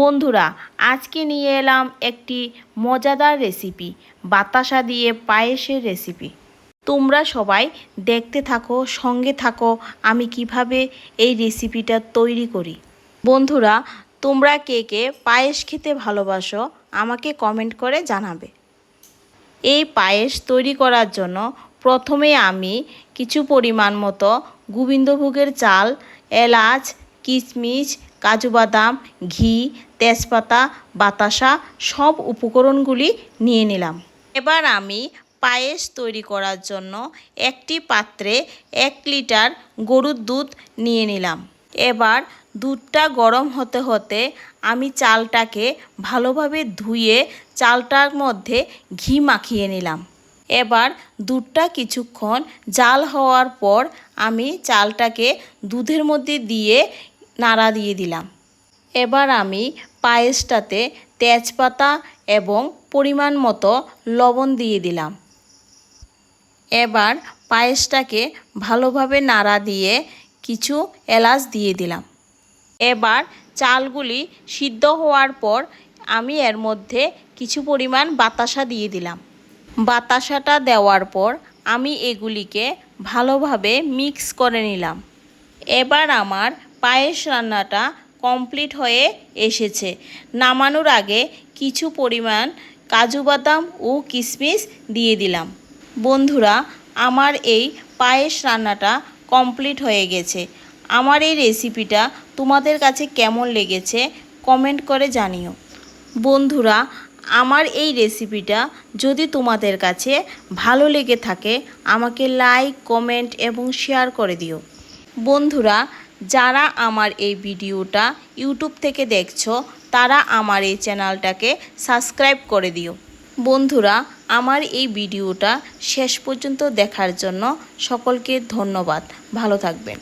বন্ধুরা, আজকে নিয়ে এলাম একটি মজাদার রেসিপি বাতাসা দিয়ে পায়েসের রেসিপি তোমরা সবাই দেখতে থাকো, সঙ্গে থাকো, আমি কীভাবে এই রেসিপিটা তৈরি করি। বন্ধুরা, তোমরা কে কে পায়েস খেতে ভালোবাসো, আমাকে কমেন্ট করে জানাবে। এই পায়েস তৈরি করার জন্য প্রথমে আমি কিছু পরিমাণ মতো গোবিন্দভোগের চাল, এলাচ, কিশমিশ কাজু বাদাম, ঘি, তেজপাতা, বাতাসা সব উপকরণগুলি নিয়ে নিলাম। এবার আমি পায়েস তৈরি করার জন্য একটি পাত্রে এক লিটার গরুর দুধ নিয়ে নিলাম। এবার দুধটা গরম হতে হতে আমি চালটাকে ভালোভাবে ধুয়ে চালটার মধ্যে ঘি মাখিয়ে নিলাম। এবার দুধটা কিছুক্ষণ জাল হওয়ার পর আমি চালটাকে দুধের মধ্যে দিয়ে নাড়া দিয়ে দিলাম। এবার আমি পায়েসটাতে তেজপাতা এবং পরিমাণ মতো লবণ দিয়ে দিলাম। এবার পায়েসটাকে ভালোভাবে নাড়া দিয়ে কিছু এলাচ দিয়ে দিলাম। এবার চালগুলি সিদ্ধ হওয়ার পর আমি এর মধ্যে কিছু পরিমাণ বাতাসা দিয়ে দিলাম। বাতাসাটা দেওয়ার পর আমি এগুলিকে ভালোভাবে মিক্স করে নিলাম। এবার আমার পায়েস রান্নাটা কমপ্লিট হয়ে এসেছে। নামানোর আগে কিছু পরিমাণ কাজু বাদাম ও কিশমিশ দিয়ে দিলাম। বন্ধুরা, আমার এই পায়েস রান্নাটা কমপ্লিট হয়ে গেছে। আমার এই রেসিপিটা তোমাদের কাছে কেমন লেগেছে কমেন্ট করে জানিও। বন্ধুরা, আমার এই রেসিপিটা যদি তোমাদের কাছে ভালো লেগে থাকে, আমাকে লাইক কমেন্ট এবং শেয়ার করে দিও। বন্ধুরা যারা আমার এই ভিডিওটা ইউটিউব থেকে দেখছ, তারা আমার এই চ্যানেলটাকে সাবস্ক্রাইব করে দিও। বন্ধুরা, আমার এই ভিডিওটা শেষ পর্যন্ত দেখার জন্য সকলকে ধন্যবাদ। ভালো থাকবেন।